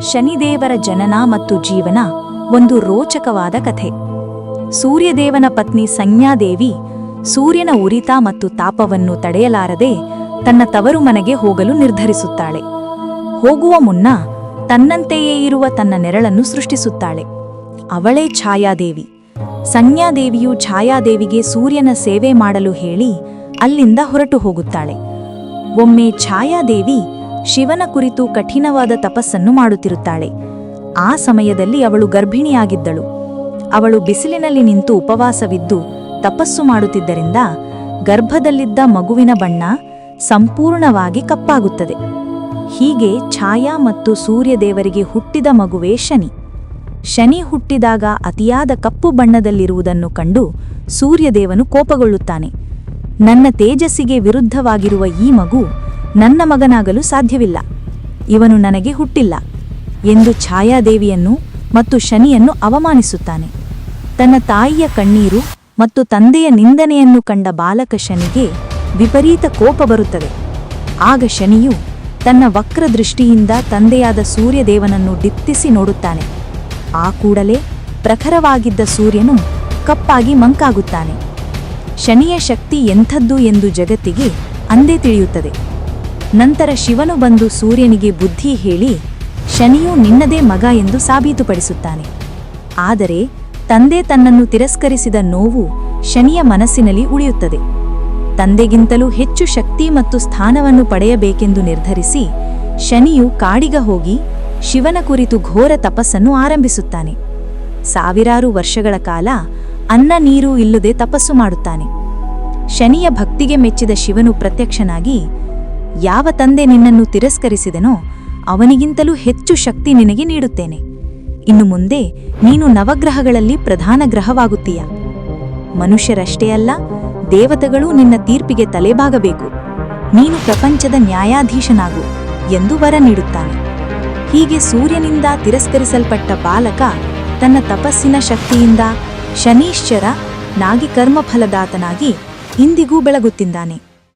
ಶನಿದೇವರ ಜನನ ಮತ್ತು ಜೀವನ ಒಂದು ರೋಚಕವಾದ ಕಥೆ. ಸೂರ್ಯದೇವನ ಪತ್ನಿ ಸಂಜ್ಞಾದೇವಿ ಸೂರ್ಯನ ಉರಿತ ಮತ್ತು ತಾಪವನ್ನು ತಡೆಯಲಾರದೆ ತನ್ನ ತವರು ಮನೆಗೆ ಹೋಗಲು ನಿರ್ಧರಿಸುತ್ತಾಳೆ. ಹೋಗುವ ಮುನ್ನ ತನ್ನಂತೆಯೇ ಇರುವ ತನ್ನ ನೆರಳನ್ನು ಸೃಷ್ಟಿಸುತ್ತಾಳೆ. ಅವಳೇ ಛಾಯಾದೇವಿ. ಸಂಜ್ಞಾದೇವಿಯು ಛಾಯಾದೇವಿಗೆ ಸೂರ್ಯನ ಸೇವೆ ಮಾಡಲು ಹೇಳಿ ಅಲ್ಲಿಂದ ಹೊರಟು ಹೋಗುತ್ತಾಳೆ. ಒಮ್ಮೆ ಛಾಯಾದೇವಿ ಶಿವನ ಕುರಿತು ಕಠಿಣವಾದ ತಪಸ್ಸನ್ನು ಮಾಡುತ್ತಿರುತ್ತಾಳೆ. ಆ ಸಮಯದಲ್ಲಿ ಅವಳು ಗರ್ಭಿಣಿಯಾಗಿದ್ದಳು. ಅವಳು ಬಿಸಿಲಿನಲ್ಲಿ ನಿಂತು ಉಪವಾಸವಿದ್ದು ತಪಸ್ಸು ಮಾಡುತ್ತಿದ್ದರಿಂದ ಗರ್ಭದಲ್ಲಿದ್ದ ಮಗುವಿನ ಬಣ್ಣ ಸಂಪೂರ್ಣವಾಗಿ ಕಪ್ಪಾಗುತ್ತದೆ. ಹೀಗೆ ಛಾಯಾ ಮತ್ತು ಸೂರ್ಯದೇವರಿಗೆ ಹುಟ್ಟಿದ ಮಗುವೇ ಶನಿ. ಶನಿ ಹುಟ್ಟಿದಾಗ ಅತಿಯಾದ ಕಪ್ಪು ಬಣ್ಣದಲ್ಲಿರುವುದನ್ನು ಕಂಡು ಸೂರ್ಯದೇವನು ಕೋಪಗೊಳ್ಳುತ್ತಾನೆ. ನನ್ನ ತೇಜಸ್ಸಿಗೆ ವಿರುದ್ಧವಾಗಿರುವ ಈ ಮಗು ನನ್ನ ಮಗನಾಗಲು ಸಾಧ್ಯವಿಲ್ಲ. ಇವನು ನನಗೆ ಹುಟ್ಟಿಲ್ಲ. ಎಂದು ಛಾಯಾದೇವಿಯನ್ನು ಮತ್ತು ಶನಿಯನ್ನು ಅವಮಾನಿಸುತ್ತಾನೆ. ತನ್ನ ತಾಯಿಯ ಕಣ್ಣೀರು ಮತ್ತು ತಂದೆಯ ನಿಂದನೆಯನ್ನು ಕಂಡ ಬಾಲಕ ಶನಿಗೆ ವಿಪರೀತ ಕೋಪ ಬರುತ್ತದೆ. ಆಗ ಶನಿಯು ತನ್ನ ವಕ್ರ ದೃಷ್ಟಿಯಿಂದ ತಂದೆಯಾದ ಸೂರ್ಯದೇವನನ್ನು ಡಿತ್ತಿಸಿ ನೋಡುತ್ತಾನೆ. ಆ ಕೂಡಲೇ ಪ್ರಖರವಾಗಿದ್ದ ಸೂರ್ಯನು ಕಪ್ಪಾಗಿ ಮಂಕಾಗುತ್ತಾನೆ. ಶನಿಯ ಶಕ್ತಿ ಎಂಥದ್ದು ಎಂದು ಜಗತ್ತಿಗೆ ಅಂದೇ ತಿಳಿಯುತ್ತದೆ. ನಂತರ ಶಿವನು ಬಂದು ಸೂರ್ಯನಿಗೆ ಬುದ್ಧಿ ಹೇಳಿ, ಶನಿಯು ನಿನ್ನದೇ ಮಗ ಎಂದು ಸಾಬೀತುಪಡಿಸುತ್ತಾನೆ. ಆದರೆ ತಂದೆ ತನ್ನನ್ನು ತಿರಸ್ಕರಿಸಿದ ನೋವು ಶನಿಯ ಮನಸ್ಸಿನಲ್ಲಿ ಉಳಿಯುತ್ತದೆ. ತಂದೆಗಿಂತಲೂ ಹೆಚ್ಚು ಶಕ್ತಿ ಮತ್ತು ಸ್ಥಾನವನ್ನು ಪಡೆಯಬೇಕೆಂದು ನಿರ್ಧರಿಸಿ ಶನಿಯು ಕಾಡಿಗ ಹೋಗಿ ಶಿವನ ಕುರಿತು ಘೋರ ತಪಸ್ಸನ್ನು ಆರಂಭಿಸುತ್ತಾನೆ. ಸಾವಿರಾರು ವರ್ಷಗಳ ಕಾಲ ಅನ್ನ ನೀರು ಇಲ್ಲದೆ ತಪಸ್ಸು ಮಾಡುತ್ತಾನೆ. ಶನಿಯ ಭಕ್ತಿಗೆ ಮೆಚ್ಚಿದ ಶಿವನು ಪ್ರತ್ಯಕ್ಷನಾಗಿ ಯಾವ ತಂದೆ ನಿನ್ನನ್ನು ತಿರಸ್ಕರಿಸಿದನೋ ಅವನಿಗಿಂತಲೂ ಹೆಚ್ಚು ಶಕ್ತಿ ನಿನಗೆ ನೀಡುತ್ತೇನೆ. ಇನ್ನು ಮುಂದೆ ನೀನು ನವಗ್ರಹಗಳಲ್ಲಿ ಪ್ರಧಾನ ಗ್ರಹವಾಗುತ್ತೀಯ. ಮನುಷ್ಯರಷ್ಟೇ ಅಲ್ಲ, ದೇವತೆಗಳೂ ನಿನ್ನ ತೀರ್ಪಿಗೆ ತಲೆಬಾಗಬೇಕು. ನೀನು ಪ್ರಪಂಚದ ನ್ಯಾಯಾಧೀಶನಾಗು ಎಂದು ವರ ನೀಡುತ್ತಾನೆ. ಹೀಗೆ ಸೂರ್ಯನಿಂದ ತಿರಸ್ಕರಿಸಲ್ಪಟ್ಟ ಬಾಲಕ ತನ್ನ ತಪಸ್ಸಿನ ಶಕ್ತಿಯಿಂದ ಶನೀಶ್ಚರ ನಾಗಿ ಕರ್ಮಫಲದಾತನಾಗಿ ಇಂದಿಗೂ ಬೆಳಗುತ್ತಿದ್ದಾನೆ.